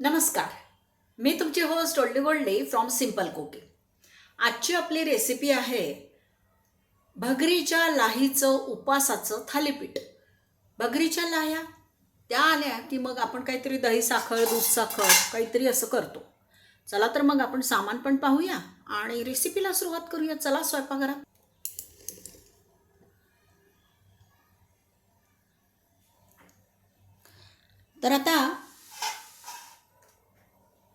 नमस्कार. मी तुमची host Oldie Goldie from simple cooking आजची आपली रेसिपी आहे भगरीच्या लाहीचं उपासाचं थालीपीठ. भगरीच्या लाह्या त्या आल्या की मग आपण काहीतरी दही साखर दूध साखर काहीतरी असं करतो. चला तर मग आपण सामान पण पाहूया आणि रेसिपीला सुरुवात करूया. चला स्वयंपाकघरात. तर आता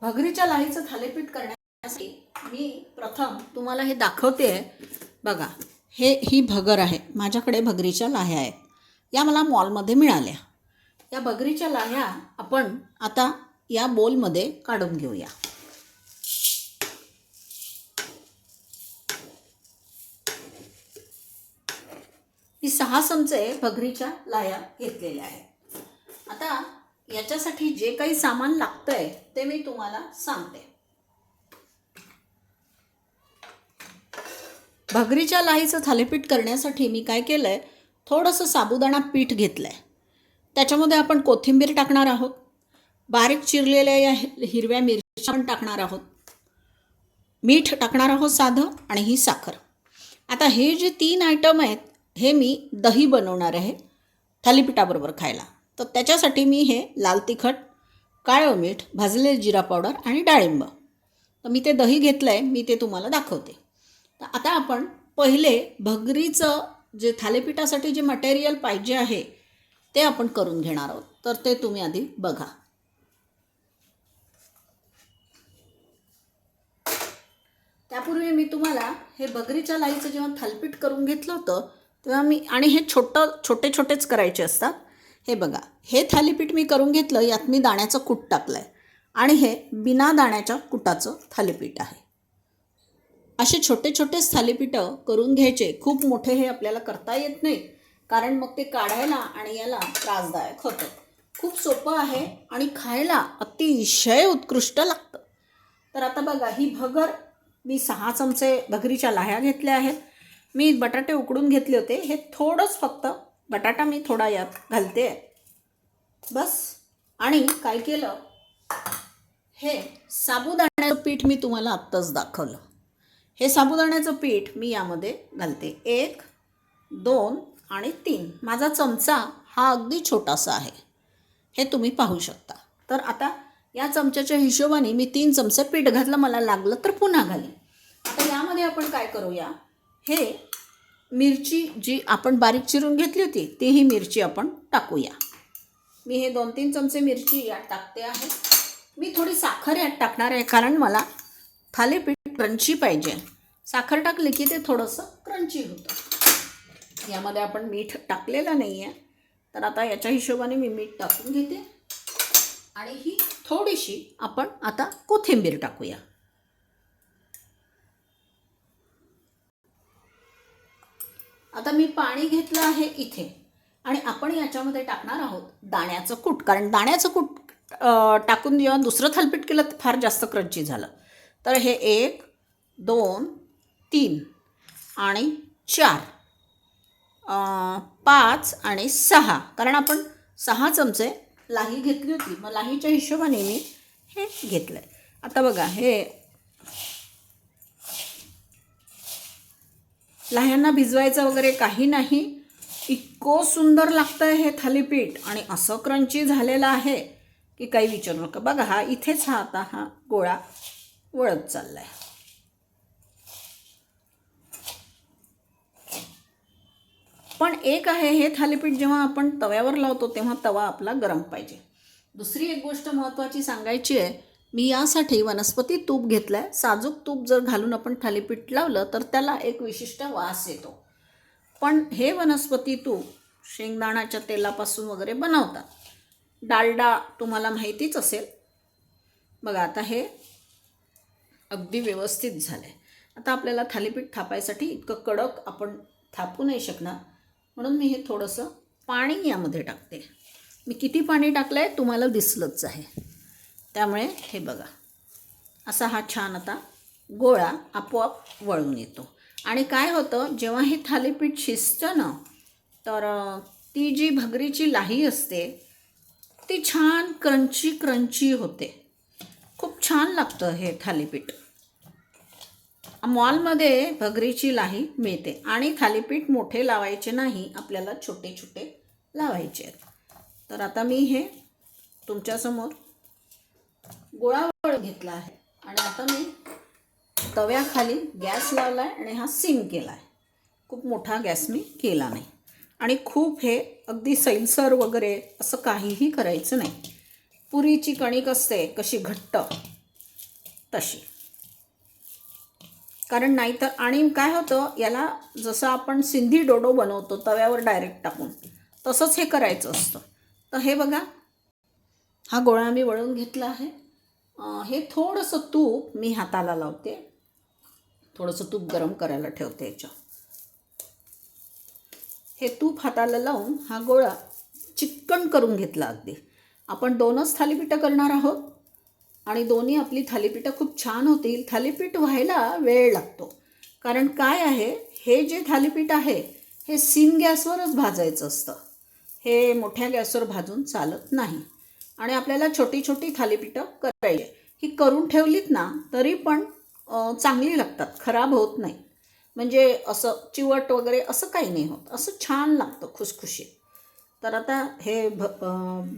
भगरीच्या लाहीचं थालीपीठ करण्यासाठी मी प्रथम तुम्हाला हे दाखवते बघा हे ही भगर आहे. माझ्याकडे भगरीच्या लाह्या आहेत. या मला मॉलमध्ये मिळाल्या. या भगरीच्या लाह्या आपण आता या बोलमध्ये काढून घेऊया. मी सहा चमचे भगरीच्या लाह्या घेतलेल्या आहेत. आता याच्यासाठी जे काही सामान लागतंय ते मी तुम्हाला सांगते. भगरीच्या लाहीचं थालीपीठ करण्यासाठी मी काय केलं आहे थोडंसं साबुदाणा पीठ घेतलं आहे त्याच्यामध्ये आपण कोथिंबीर टाकणार आहोत. बारीक चिरलेल्या या हिरव्या मिरच्या पण टाकणार आहोत. मीठ टाकणार आहोत साधं आणि ही साखर. आता हे जे तीन आयटम आहेत हे मी दही बनवणार आहे थालीपीठाबरोबर खायला. तर त्याच्यासाठी मी हे लाल तिखट काळं मीठ भाजलेलं जिरा पावडर आणि डाळिंब. तर मी ते दही घेतलं आहे मी ते तुम्हाला दाखवते. तर आता आपण पहिले भगरीचं जे थालीपीठासाठी जे मटेरियल पाहिजे आहे ते आपण करून घेणार आहोत. तर ते तुम्ही आधी बघा. त्यापूर्वी मी तुम्हाला हे भगरीच्या लाईचं जेव्हा थालपीठ करून घेतलं होतं तेव्हा मी आणि हे छोटं छोटे छोटेच करायचे असतात. हे बघा हे थालीपीठ मी करून घेतलं यात मी दाण्याचं कूट टाकलं आहे आणि हे बिना दाण्याच्या कुटाचं थालीपीठ आहे. असे छोटे छोटेच थालीपीठं करून घ्यायचे खूप मोठे हे आपल्याला करता येत नाही कारण मग ते काढायला आणि याला त्रासदायक होतं. खूप सोपं आहे आणि खायला अतिशय उत्कृष्ट लागतं. तर आता बघा ही भगर मी सहा चमचे भगरीच्या लाह्या घेतल्या आहेत. मी बटाटे उकडून घेतले होते हे थोडंच फक्त बटाटा मी थोडा यात घालते. बस. आणि काय केलं? हे साबुदाण्याचं पीठ मी तुम्हाला आत्ताच दाखवलं. हे साबुदाण्याचं पीठ मी यामध्ये घालते. एक दोन आणि तीन. माझा चमचा हा अगदी छोटासा आहे. हे तुम्ही पाहू शकता. तर आता या चमच्याच्या हिशोबाने मी तीन चमचे पीठ घातलं. मला लागलं तर पुन्हा घालेन. आता यामध्ये आपण काय करूया? हे मिरची जी आपण बारीक चिरून घेतली होती तीही मिरची आपण टाकूया. मी हे दोन तीन चमचे मिरची यात टाकते आहे. मी थोडी साखर यात टाकणार आहे कारण मला थालीपीठ क्रंची पाहिजे. साखर टाकली की ते थोडंसं क्रंची होतं. यामध्ये आपण मीठ टाकलेलं नाही आहे तर आता याच्या हिशोबाने मी मीठ टाकून घेते. आणि ही थोडीशी आपण आता कोथिंबीर टाकूया. आता मी पाणी घेतलं आहे इथे. आणि आपण याच्यामध्ये टाकणार आहोत दाण्याचं कूट. कारण दाण्याचं कूट टाकून जेव्हा दुसरं थालपीठ केलं तर फार जास्त क्रंची झालं. तर हे एक दोन तीन आणि चार. पाच आणि सहा. कारण आपण सहा चमचे लाही घेतली होती. मग लाहीच्या हिशोबाने मी हे घेतलं आहे आता बघा हे लह्यांना भिजवायचं वगैरे काही नाही. इतकं सुंदर लागतं आहे हे थालीपीठ. आणि असं क्रंची झालेलं आहे की काही विचारू नका. बघा हा इथेच हा आता हा गोळा वळत चालला आहे पण एक आहे हे थालीपीठ जेव्हा आपण तव्यावर लावतो तेव्हा तवा आपला गरम पाहिजे. दुसरी एक गोष्ट महत्त्वाची सांगायची आहे मी यासाठी वनस्पती तूप घेतलं आहे साजूक तूप जर घालून आपण थालीपीठ लावलं तर त्याला एक विशिष्ट वास येतो. पण हे वनस्पती तूप शेंगदाण्याच्या तेलापासून वगैरे बनवतात. डालडा तुम्हाला माहितीच असेल. बघा आता हे अगदी व्यवस्थित झालं आहे आता आपल्याला थालीपीठ थापायसाठी इतकं कडक आपण थापू नाही शकणार. म्हणून मी हे थोडंसं पाणी यामध्ये टाकते. मी किती पाणी टाकलं आहे तुम्हाला दिसलंच आहे. त्यामुळे हे बघा. असा हा छान आता गोळा आपोआप वळून येतो. आणि काय होतं जेव्हा हे थालीपीठ शिजतं ना तर ती जी भगरीची लाही असते ती छान क्रंची क्रंची होते. खूप छान लागतं हे थालीपीठ. मॉलमध्ये भगरीची लाही मिळते आणि थालीपीठ मोठे लावायचे नाही आपल्याला छोटे छोटे लावायचे आहेत. तर आता मी हे तुमच्यासमोर गोळावळ घेतला आहे. आणि आता मी तव्याखाली गॅस लावला आहे आणि हा सिम केला आहे खूप मोठा गॅस मी केला नाही. आणि खूप हे अगदी सैलसर वगैरे असं काहीही करायचं नाही. पुरीची कणिक असते कशी घट्ट तशी. कारण नाहीतर आणि काय होतं याला जसं आपण सिंधी डोडो बनवतो तव्यावर डायरेक्ट टाकून तसंच हे करायचं असतं. तर हे बघा हा गोळा मी वळून घेतला आहे. हे थोडंसं तूप मी हाताला लावते. थोडंसं तूप गरम करायला ठेवते याच्या हे तूप हाताला लावून हा गोळा चिकन करून घेतला अगदी. आपण दोनच थालीपीठं करणार आहोत आणि दोन्ही आपली थालीपीठं खूप छान होतील. थालीपीठ व्हायला वेळ लागतो. कारण काय आहे हे जे थालीपीठ आहे हे सीम गॅसवरच भाजायचं असतं. हे मोठ्या गॅसवर भाजून चालत नाही. आणि आपल्याला छोटी छोटी थालीपीठं करायची. ही करून ठेवलीत ना तरी पण चांगली लागतात खराब होत नाही. म्हणजे असं चिवट वगैरे असं काही नाही होत. असं छान लागतं खुसखुशीत. तर आता हे भ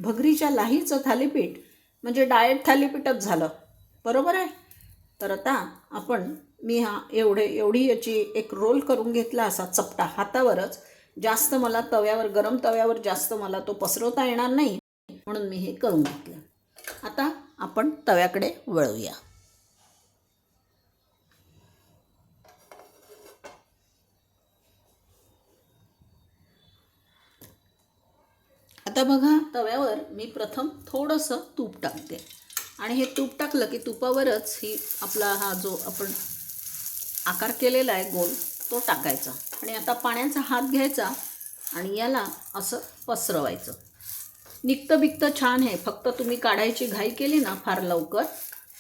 भगरीच्या लाहीचं थालीपीठ म्हणजे डाएट थालीपीठच झालं. बरोबर आहे? तर आता आपण मी हा एवढे एवढी याची एक रोल करून घेतला असा चपटा हातावरच. जास्त मला तव्यावर गरम तव्यावर जास्त मला तो पसरवता येणार नाही. म्हणून मी हे करून घेतलं आता आपण तव्याकडे वळूया. आता बघा तव्यावर मी प्रथम थोडंसं तूप टाकते. आणि हे तूप टाकलं की तुपावरच ही आपला हा जो आपण आकार केलेला आहे गोल तो टाकायचा. आणि आता पाण्याचा हात घ्यायचा आणि याला असं पसरवायचं. निघतं बिकतं छान आहे. फक्त तुम्ही काढायची घाई केली ना फार लवकर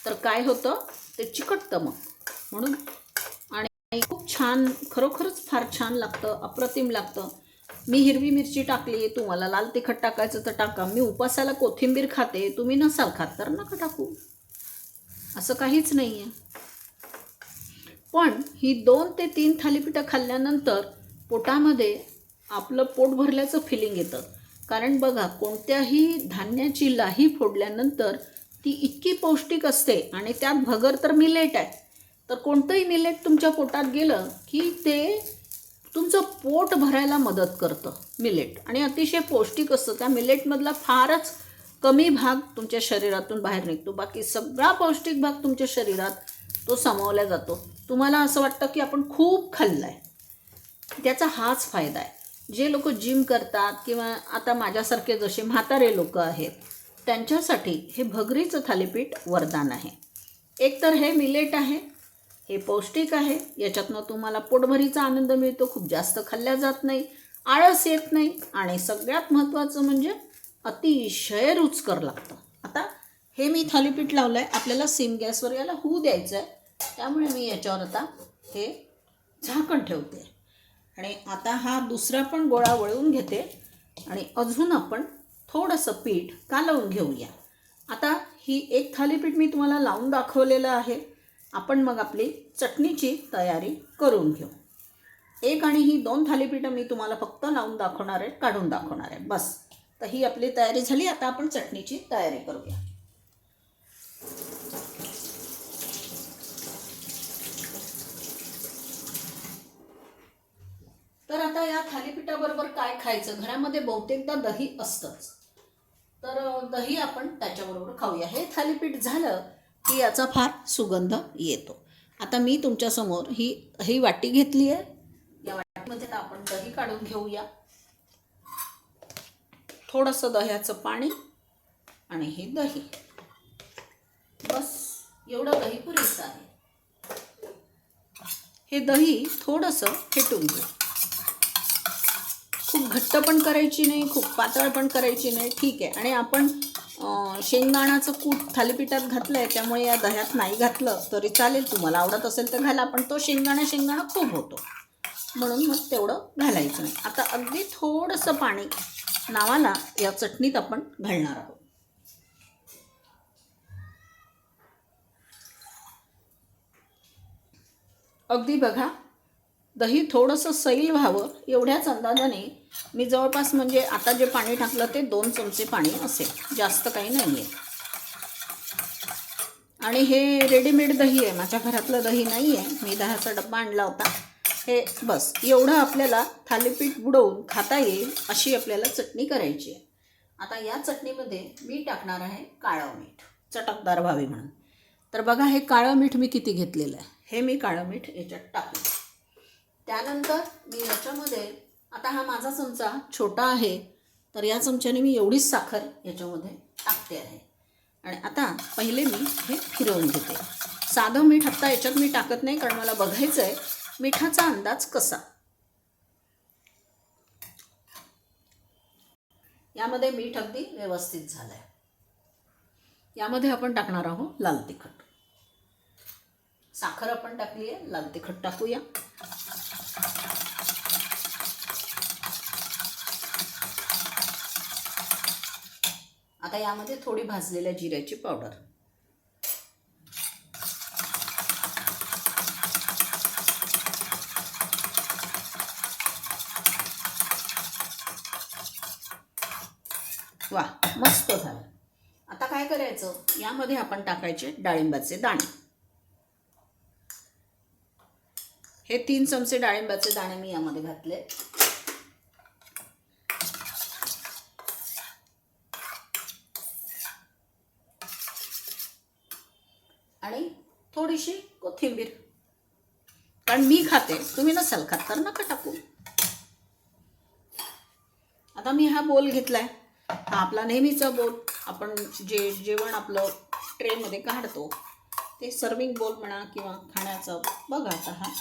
तर काय होतं? ते चिकटतं मग. म्हणून आणि खूप छान खरोखरच फार छान लागतं अप्रतिम लागतं. मी हिरवी मिरची टाकली तुम्हाला लाल तिखट टाकायचं तर टाका. मी उपासाला कोथिंबीर खाते तुम्ही नसाल खात तर नका टाकू. असं काहीच नाही आहे पण ही दोन ते तीन थालीपीठं खाल्ल्यानंतर पोटामध्ये आपलं पोट भरल्याचं फिलिंग येतं. कारण बघा कोणत्याही धान्याची लाही फोडल्यानंतर ती इतकी पौष्टिक असते आणि त्यात भगर तर मिलेट आहे. तर कोणतंही मिलेट तुमच्या पोटात गेलं की ते तुमचं पोट भरायला मदत करतं मिलेट आणि अतिशय पौष्टिक असतं. त्या मिलेटमधला फारच कमी भाग तुमच्या शरीरातून बाहेर निघतो. बाकी सगळा पौष्टिक भाग तुमच्या शरीरात तो सामावला जातो. तुम्हाला असं वाटतं की आपण खूप खाल्लं आहे त्याचा हाच फायदा आहे. जे लोक जिम करतात किंवा आता माझ्यासारखे जसे म्हातारे लोक आहेत त्यांच्यासाठी हे भगरीचं थालीपीठ वरदान आहे. एकतर हे मिलेट आहे हे पौष्टिक आहे याच्यातनं तुम्हाला पोटभरीचा आनंद मिळतो खूप जास्त खाल्ल्या जात नाही आळस येत नाही आणि सगळ्यात महत्त्वाचं म्हणजे अतिशय रुचकर लागतं. आता हे मी थालीपीठ लावलं आहे आपल्याला सिम गॅसवर याला होऊ द्यायचं आहे त्यामुळे मी याच्यावर आता हे झाकण ठेवते. आणि आता हा दुसरा पण गोळा वळवून घेते. आणि अजून आपण थोडंसं पीठ कालवून घेऊया. आता ही एक थालीपीठ मी तुम्हाला लावून दाखवलेलं आहे. आपण मग आपली चटणीची तयारी करून घेऊ. एक आणि ही दोन थालीपीठं मी तुम्हाला फक्त लावून दाखवणार आहे काढून दाखवणार आहे. बस. तर ही आपली तयारी झाली. आता आपण चटणीची तयारी करूया. तर आता या थालीपीठाबरोबर काय खायचं? घरामध्ये बहुतेकदा दही असतंच. तर दही आपण त्याच्याबरोबर खाऊया. हे थालीपीठ झालं की याचा फार सुगंध येतो. आता मी तुमच्यासमोर ही ही वाटी घेतली आहे. या वाटीमध्ये आपण दही काढून घेऊया. थोडंसं दह्याचं पाणी आणि हे दही. बस एवढं दही पुरेसं आहे. हे दही थोडंसं फेटून घेऊ. खूप घट्ट पण करायची नाही खूप पातळ पण करायची नाही. ठीक आहे. आणि आपण शेंगदाणाचं कूट थालीपीठात घातलं आहे त्यामुळे या दह्यात नाही घातलं तरी चालेल. तुम्हाला आवडत असेल तर घाला पण तो शेंगदाणा शेंगदाणा खूप होतो. म्हणून मग तेवढं घालायचं नाही. आता अगदी थोडंसं पाणी नावाला या चटणीत आपण घालणार आहोत. अगदी बघा दही थोडंसं सैल व्हावं एवढ्याच अंदाजाने मी जवळपास म्हणजे आता जे पाणी टाकलं ते दोन चमचे पाणी असेल. जास्त काही नाही आहे आणि हे रेडीमेड दही आहे. माझ्या घरातलं दही नाही आहे मी दह्याचा डब्बा आणला होता. हे बस एवढं आपल्याला थालीपीठ बुडवून खाता येईल अशी आपल्याला चटणी करायची आहे. आता या चटणीमध्ये मी टाकणार आहे काळं मीठ. चटकदार व्हावी म्हणून. तर बघा हे काळं मीठ मी किती घेतलेलं आहे. हे मी काळं मीठ याच्यात टाकलं. त्यानंतर मी याच्यामध्ये आता हा माझा चमचा छोटा आहे तर या चमच्याने मी एवढीच साखर याच्यामध्ये टाकते आहे. आणि आता पहिले मी हे फिरवून घेते. साधं मीठ आत्ता याच्यात मी टाकत नाही कारण मला बघायचं आहे मिठाचा अंदाज कसा. यामध्ये मीठ अगदी व्यवस्थित झालं आहे यामध्ये आपण टाकणार आहोत लाल तिखट. साखर आपण टाकली आहे लाल तिखट टाकूया. आता यामध्ये थोडी भाजलेल्या जिऱ्याची पावडर वा मस्त झालं. आता काय करायचं? यामध्ये आपण टाकायचे डाळिंबाचे दाणे. हे तीन चमचे डाळिंबाचे दाणे मी यामध्ये घातले. आणि थोडीशी कोथिंबीर. कारण मी खाते. तुम्ही नसाल खात तर नका टाकू. आता मी हा बोल घेतलाय. हा आपला नेहमीचा बोल आपण जे जेवण आपलं ट्रेमध्ये काढतो ते सर्विंग बोल म्हणा किंवा खाण्याचा. बघा आता हा.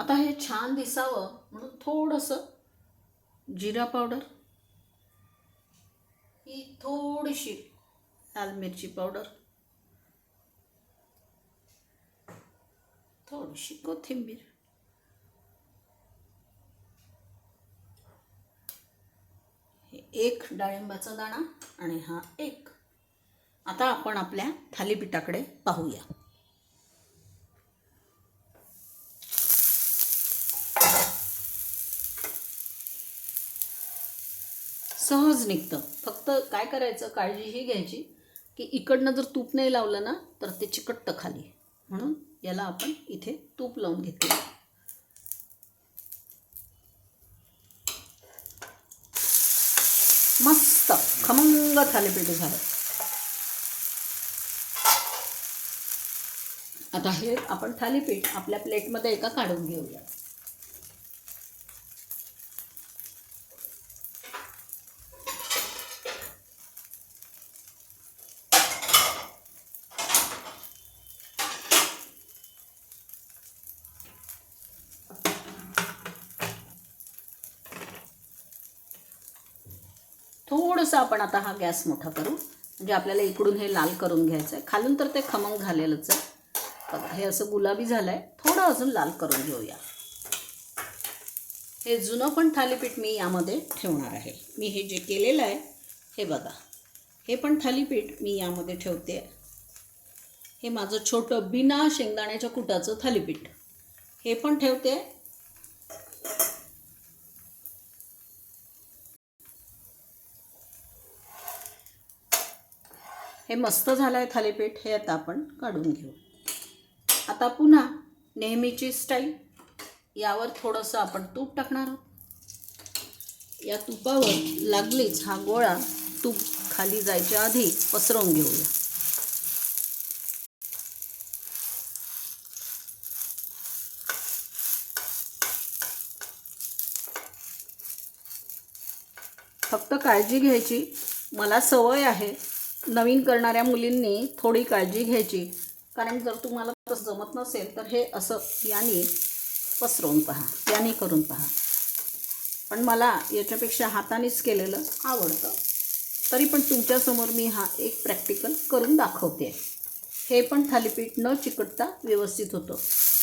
आता हे छान दिसावं म्हणून थोडंसं जिरा पावडर ही थोडीशी लाल मिरची पावडर थोडीशी कोथिंबीर हे एक डाळिंबाचा दाणा आणि हा एक. आता आपण आपल्या थालीपीठाकडे पाहूया. सहज निघतं. फक्त काय करायचं? काळजी ही घ्यायची की इकडनं जर तूप नाही लावलं ना तर ते चिकटतं खाली. म्हणून याला आपण इथे तूप लावून घेतलं. मस्त. खमंग थालीपीठ झालं. आता हे आपण थालीपीठ आपल्या प्लेटमध्ये एका काढून घेऊया. थोडंसं आपण आता हा गॅस मोठा करू. म्हणजे आपल्याला इकडून हे लाल करून घ्यायचं आहे खालून तर ते खमंग झालेलंच आहे. बघा हे असं गुलाबी झालं आहे थोडं अजून लाल करून घेऊया. हे जुनं पण थालीपीठ मी यामध्ये ठेवणार आहे. मी हे जे केलेलं आहे हे बघा. हे पण थालीपीठ मी यामध्ये ठेवते. हे माझं छोटं बिना शेंगदाण्याच्या कुटाचं थालीपीठ. हे पण ठेवते. हे मस्त झालं आहे थालीपीठ हे आता आपण काढून घेऊ. आता पुन्हा नेहमीची स्टाईल यावर थोडंसं आपण तूप टाकणार आहोत. या तुपावर लागलीच हा गोळा तूप खाली जायच्या आधी पसरवून घेऊया. फक्त काळजी घ्यायची. मला सवय आहे नवीन करणाऱ्या मुलींनी थोडी काळजी घ्यायची. कारण जर तुम्हाला तसं जमत नसेल तर हे असं याने पसरवून पहा याने करून पहा. पण मला याच्यापेक्षा हातानेच केलेलं आवडतं. तरी पण तुमच्यासमोर मी हा एक प्रॅक्टिकल करून दाखवते. हे पण थालीपीठ न चिकटता व्यवस्थित होतं.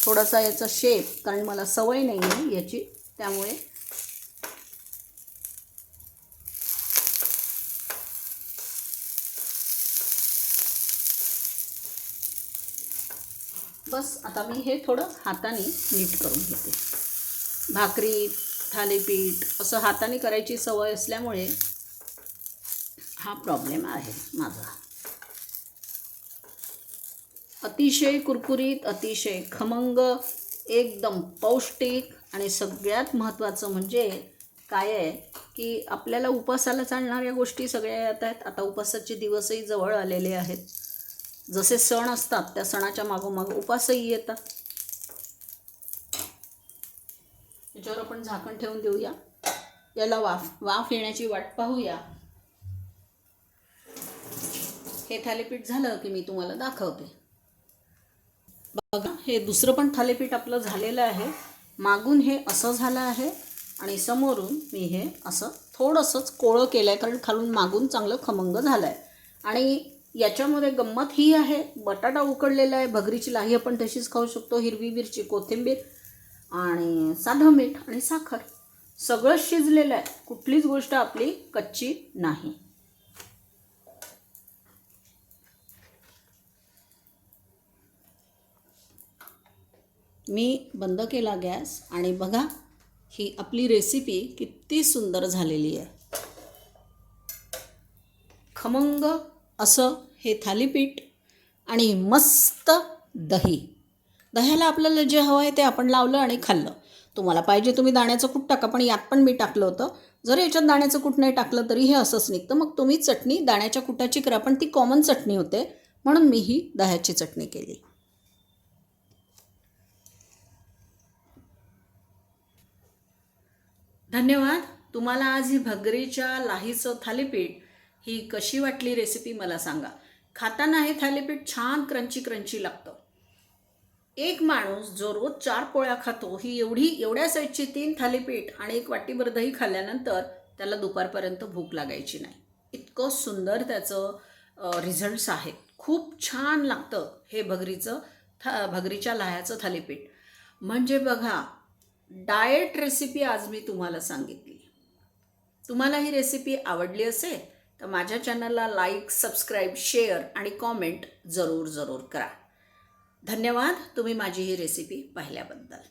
थोडासा याचा शेप कारण मला सवय नाही आहे याची त्यामुळे बस आता मी हे थोडं हाताने नीट करून घेते. भाकरी थालीपीठ असं हाताने करायची सवय असल्यामुळे हा प्रॉब्लेम आहे माझा. अतिशय कुरकुरीत अतिशय खमंग एकदम पौष्टिक आणि सगळ्यात महत्त्वाचं म्हणजे काय आहे की आपल्याला उपासाला चालणाऱ्या गोष्टी सगळ्या येत आहेत. आता उपासाचे दिवसही जवळ आलेले आहेत. जसे सण असतात त्या सणाच्या मागोमाग उपासही येतात. याच्यावर आपण झाकण ठेवून देऊया. याला वाफ वाफ येण्याची वाट पाहूया. हे थालीपीठ झालं की मी तुम्हाला दाखवते. बघा हे दुसरं पण थालीपीठ आपलं झालेलं आहे. मागून हे असं झालं आहे आणि समोरून मी हे असं थोडंसंच कोळं केलं आहे कारण खालून मागून चांगलं खमंग झालं आहे आणि याच्यामध्ये गंमत ही आहे बटाटा उकडलेला आहे भगरीची लाही आपण तशीच खाऊ शकतो हिरवी मिरची कोथिंबीर आणि साधं मीठ आणि साखर. सगळं शिजलेलं आहे कुठलीच गोष्ट आपली कच्ची नाही. मी बंद केला गॅस आणि बघा ही आपली रेसिपी किती सुंदर झालेली आहे. खमंग असं हे थालीपीठ आणि मस्त दही. दह्याला आपल्याला जे हवं आहे ते आपण लावलं आणि खाल्लं. तुम्हाला पाहिजे तुम्ही दाण्याचं कूट टाका पण यात पण मी टाकलं होतं. जर याच्यात दाण्याचं कूट नाही टाकलं तरी हे असंच निघतं. मग तुम्ही चटणी दाण्याच्या कुटाची करा पण ती कॉमन चटणी होते. म्हणून मी ही दह्याची चटणी केली. धन्यवाद. तुम्हाला आज ही भगरीच्या लाहीचं थालीपीठ ही कशी वाटली रेसिपी मला सांगा. खाताना हे थालीपीठ छान क्रंची क्रंची लागतं. एक माणूस जो रोज चार पोळ्या खातो ही एवढी एवढ्या साईजची तीन थालीपीठ आणि एक वाटीभर दही खाल्ल्यानंतर त्याला दुपारपर्यंत भूक लागायची नाही. इतकं सुंदर त्याचं रिझल्ट्स आहेत. खूप छान लागतं हे भगरीचं था भगरीच्या लाह्याचं थालीपीठ. म्हणजे बघा डाएट रेसिपी आज मी तुम्हाला सांगितली. तुम्हाला ही रेसिपी आवडली असेल तर माझ्या चॅनलला लाईक सबस्क्राईब शेअर आणि कॉमेंट जरूर जरूर करा. धन्यवाद. तुम्ही माझी ही रेसिपी पाहिल्याबद्दल.